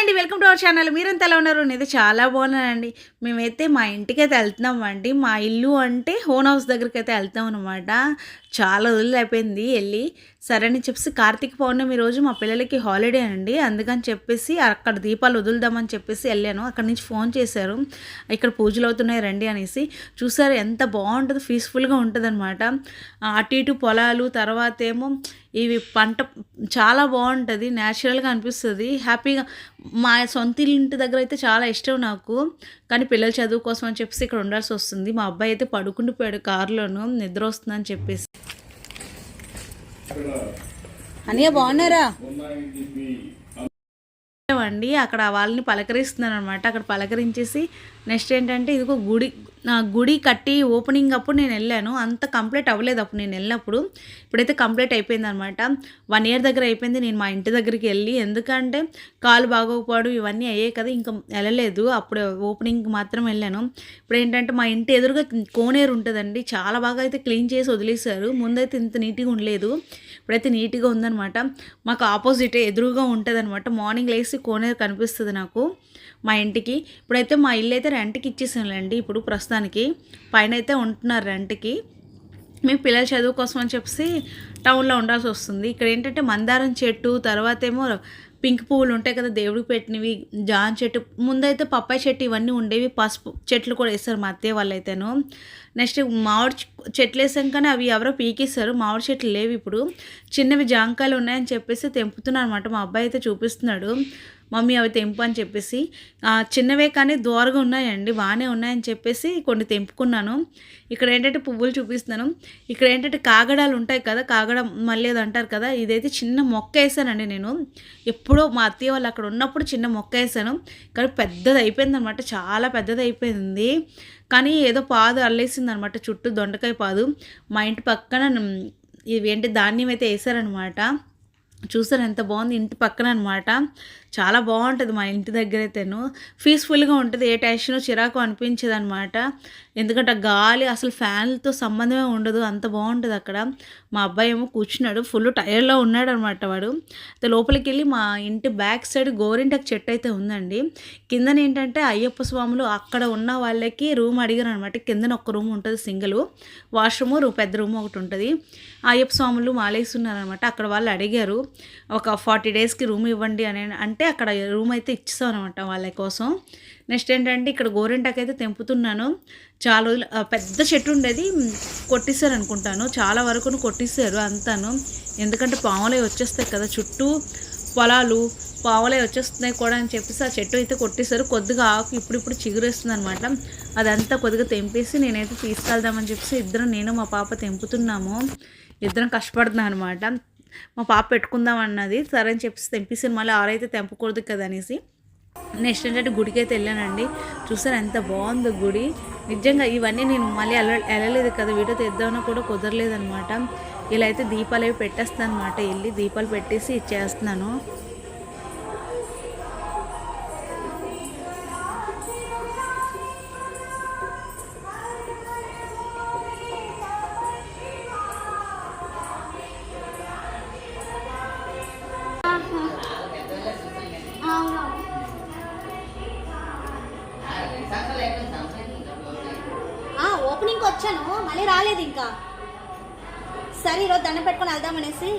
అండి welcome to our channel. మీరంతా ఎలా ఉన్నారు? నేను చాలా బాగున్నానండి. మేమైతే మా ఇంటికి అయితే వెళ్తున్నాం అండి మా ఇల్లు అంటే హోన్ హౌస్ దగ్గరికి అయితే వెళ్తాం అనమాట చాలా రోజులు అయిపోయింది వెళ్ళి. సరే అని చెప్పేసి కార్తీక పౌర్ణమి రోజు మా పిల్లలకి హాలిడే అండి. అందుకని చెప్పేసి అక్కడ దీపాలు వదులుదామని చెప్పేసి వెళ్ళాను. అక్కడ నుంచి ఫోన్ చేశారు. ఇక్కడ పూజలు అవుతున్నాయి రండి అనేసి. చూసారు ఎంత బాగుంటుందో పీస్ఫుల్గా ఉంటుంది అనమాట అటు ఇటు పొలాలు తర్వాత ఏమో ఇవి పంట చాలా బాగుంటుంది న్యాచురల్గా అనిపిస్తుంది. హ్యాపీగా మా సొంత ఇంటి దగ్గర అయితే చాలా ఇష్టం నాకు. కానీ పిల్లల చదువు కోసం అని చెప్పేసి ఇక్కడ ఉండాల్సి వస్తుంది. మా అబ్బాయి అయితే పడుకుండిపోయాడు కారులోను నిద్ర వస్తుందని చెప్పేసి. అనియ బాగున్నారా? అండి. అక్కడ వాళ్ళని పలకరిస్తున్నాను అనమాట అక్కడ పలకరించేసి నెక్స్ట్ ఏంటంటే ఇదిగో గుడి నా గుడి కట్టి ఓపెనింగ్ అప్పుడు నేను వెళ్ళాను. అంత కంప్లీట్ అవ్వలేదు అప్పుడు నేను వెళ్ళినప్పుడు. ఇప్పుడైతే కంప్లీట్ అయిపోయింది అనమాట వన్ ఇయర్ దగ్గర అయిపోయింది. నేను మా ఇంటి దగ్గరికి వెళ్ళి ఎందుకంటే కాలు బాగోకపోవడం ఇవన్నీ అయ్యాయి కదా ఇంకా వెళ్ళలేదు. అప్పుడు ఓపెనింగ్ మాత్రం వెళ్ళాను. ఇప్పుడు ఏంటంటే మా ఇంటి ఎదురుగా కోనేరు ఉంటుందండి. చాలా బాగా అయితే క్లీన్ చేసి వదిలేశారు. ముందైతే ఇంత నీట్గా ఉండలేదు. ఇప్పుడైతే నీట్గా ఉందనమాట మాకు ఆపోజిట్ ఎదురుగా ఉంటుంది అనమాట మార్నింగ్ లేసి కోనేరు కనిపిస్తుంది నాకు మా ఇంటికి. ఇప్పుడైతే మా ఇల్లు అయితే రెంట్కి ఇచ్చేసానులేండి ఇప్పుడు ప్రస్తుతానికి. పైన అయితే ఉంటున్నారు రెంట్కి. మేము పిల్లల చదువు కోసం అని చెప్పేసి టౌన్లో ఉండాల్సి వస్తుంది. ఇక్కడ ఏంటంటే మందారం చెట్టు తర్వాత ఏమో పింక్ పువ్వులు ఉంటాయి కదా దేవుడికి పెట్టినవి జాన్ చెట్టు ముందైతే పప్పాయి చెట్టు ఇవన్నీ ఉండేవి. పసుపు చెట్లు కూడా వేస్తారు మా అత్తయ్య వాళ్ళైతేను. నెక్స్ట్ మామిడి చెట్లు వేసాం కానీ అవి ఎవరో పీకేస్తారు మామిడి చెట్లు లేవు ఇప్పుడు. చిన్నవి జాంకాయలు ఉన్నాయని చెప్పేసి తెంపుతున్నాను అనమాట మా అబ్బాయి అయితే చూపిస్తున్నాడు. మమ్మీ అవి తెంపు అని చెప్పేసి చిన్నవే కానీ దూరగా ఉన్నాయండి బాగానే ఉన్నాయని చెప్పేసి కొన్ని తెంపుకున్నాను. ఇక్కడ ఏంటంటే పువ్వులు చూపిస్తున్నాను. ఇక్కడ ఏంటంటే కాగడాలు ఉంటాయి కదా కాగడ మళ్ళీ అంటారు కదా ఇదైతే చిన్న మొక్క వేసానండి నేను. ఎప్పుడో మా అత్తయ్య వాళ్ళు అక్కడ ఉన్నప్పుడు చిన్న మొక్క వేసాను. కానీ పెద్దది అయిపోయింది అనమాట చాలా పెద్దది అయిపోయింది. కానీ ఏదో పాదు అల్లేసింది అనమాట చుట్టూ దొండకాయ పాదు. మా ఇంటి పక్కన ఇవి ఏంటి ధాన్యం అయితే వేసారనమాట చూసారు ఎంత బాగుంది ఇంటి పక్కన అనమాట చాలా బాగుంటుంది మా ఇంటి దగ్గర అయితేను పీస్ఫుల్గా ఉంటుంది. ఏ టెన్షన్ చిరాకు అనిపించదు అనమాట ఎందుకంటే గాలి అసలు ఫ్యాన్లతో సంబంధమే ఉండదు. అంత బాగుంటుంది అక్కడ. మా అబ్బాయి ఏమో కూర్చున్నాడు. ఫుల్ టైర్లో ఉన్నాడు అనమాట వాడు. లోపలికి వెళ్ళి మా ఇంటి బ్యాక్ సైడ్ గోరింటకు చెట్టు అయితే ఉందండి. కిందన ఏంటంటే అయ్యప్ప స్వాములు అక్కడ ఉన్న వాళ్ళకి రూమ్ అడిగారు అనమాట కిందన ఒక రూమ్ ఉంటుంది సింగిల్. వాష్రూమ్ పెద్ద రూమ్ ఒకటి ఉంటుంది. అయ్యప్ప స్వాములు మాలేస్తున్నారనమాట అక్కడ వాళ్ళు అడిగారు. ఒక ఫార్టీ డేస్కి రూమ్ ఇవ్వండి అని. అంటే అక్కడ రూమ్ అయితే ఇచ్చేస్తాం అనమాట వాళ్ళ కోసం. నెక్స్ట్ ఏంటంటే ఇక్కడ గోరింటాకైతే అయితే తెంపుతున్నాను. చాలా రోజులు పెద్ద చెట్టు ఉండేది కొట్టిస్తారు అనుకుంటాను. చాలా వరకు కొట్టిస్తారు అంతాను. ఎందుకంటే పాములే వచ్చేస్తాయి కదా చుట్టూ పొలాలు పావులే వచ్చేస్తున్నాయి కూడా అని చెప్పేసి ఆ చెట్టు అయితే కొట్టేశారు. కొద్దిగా ఆకు ఇప్పుడిప్పుడు చిగురేస్తుంది అనమాట అదంతా కొద్దిగా తెంపేసి నేనైతే తీసుకెళ్దామని చెప్పేసి ఇద్దరం నేను మా పాప తెంపుతున్నాము. ఇద్దరం కష్టపడుతున్నాం అనమాట మా పాప పెట్టుకుందాం అన్నది. సరే అని చెప్పేసి తెంపిస్తాను మళ్ళీ ఆరైతే తెంపకూడదు కదా అనేసి. నెక్స్ట్ ఏంటంటే గుడికి అయితే వెళ్ళానండి. చూసారు ఎంత బాగుందో గుడి. నిజంగా ఇవన్నీ నేను మళ్ళీ వెళ్ళ వెళ్ళలేదు కదా. వీడియో తెద్దామన్నా కూడా కుదరలేదు అనమాట ఇలా అయితే దీపాలు అవి పెట్టేస్తాను అనమాట వెళ్ళి దీపాలు పెట్టేసి ఇచ్చేస్తున్నాను ఓపెనింగ్కి వచ్చాను మళ్ళీ రాలేదు ఇంకా. సరే ఈరోజు దండం పెట్టుకొని వెళ్దామనేసి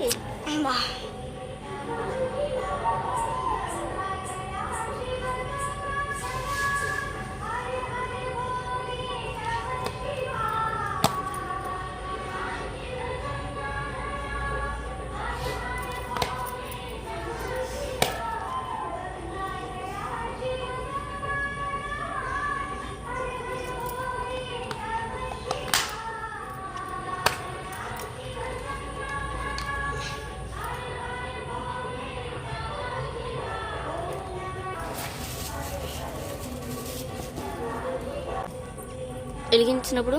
వెలిగించినప్పుడు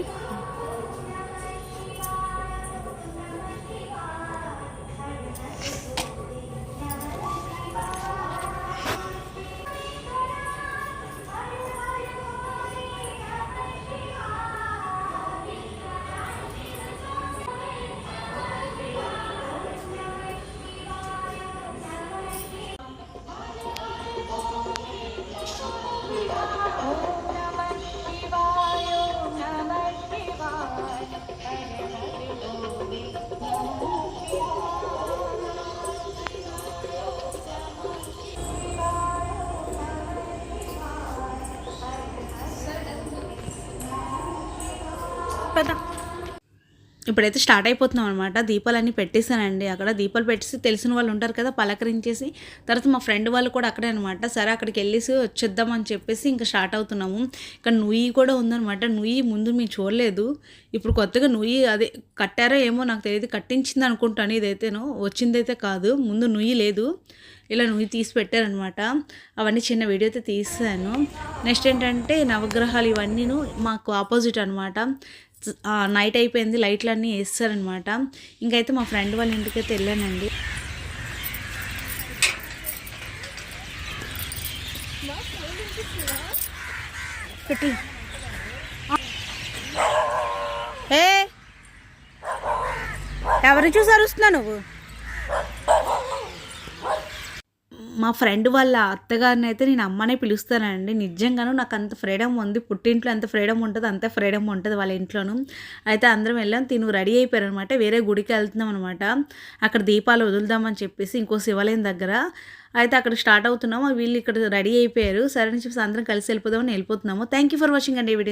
పద. ఇప్పుడైతే స్టార్ట్ అయిపోతున్నాం అనమాట దీపాలన్నీ పెట్టేశానండి. అక్కడ దీపాలు పెట్టేసి తెలిసిన వాళ్ళు ఉంటారు కదా పలకరించేసి. తర్వాత మా ఫ్రెండ్ వాళ్ళు కూడా అక్కడే అనమాట సరే అక్కడికి వెళ్ళేసి వచ్చేద్దామని చెప్పేసి ఇంకా స్టార్ట్ అవుతున్నాము. ఇక్కడ నుయ్యి కూడా ఉందన్నమాట. నుయ్యి ముందు మేము చూడలేదు. ఇప్పుడు కొత్తగా నుయ్యి అదే కట్టారో ఏమో నాకు తెలియదు. కట్టించింది అనుకుంటాను ఇదైతేనో వచ్చిందైతే కాదు. ముందు నుయ్యి లేదు. ఇలా నువ్వు తీసి పెట్టారనమాట అవన్నీ చిన్న వీడియో అయితే తీసాను. నెక్స్ట్ ఏంటంటే నవగ్రహాలు ఇవన్నీను మాకు ఆపోజిట్ అనమాట. నైట్ అయిపోయింది లైట్లు అన్నీ వేస్తారనమాట. ఇంకైతే మా ఫ్రెండ్ వాళ్ళ ఇంటికైతే వెళ్ళానండి. పెట్టి. ఏ! ఎవరు చూసి అరుస్తున్నా నువ్వు? మా ఫ్రెండ్ వాళ్ళ అత్తగారిని అయితే నేను అమ్మనే పిలుస్తానండి. నిజంగాను నాకు అంత ఫ్రీడమ్ ఉంది. పుట్టింట్లో ఎంత ఫ్రీడమ్ ఉంటుంది అంత ఫ్రీడమ్ ఉంటుంది వాళ్ళ ఇంట్లోనూ. అయితే అందరం వెళ్ళాం. తిను రెడీ అయిపోయారు అనమాట వేరే గుడికి వెళ్తున్నాం అనమాట అక్కడ దీపాలు వదులుదామని చెప్పేసి ఇంకో శివాలయం దగ్గర. అయితే అక్కడ స్టార్ట్ అవుతున్నాము వీళ్ళు ఇక్కడ రెడీ అయిపోయారు. సరే అని చెప్పేసి అందరం కలిసి వెళ్ళిపోదామని వెళ్ళిపోతున్నాము. థ్యాంక్ యూ ఫర్ వాచింగ్ అండి ఈ వీడియో.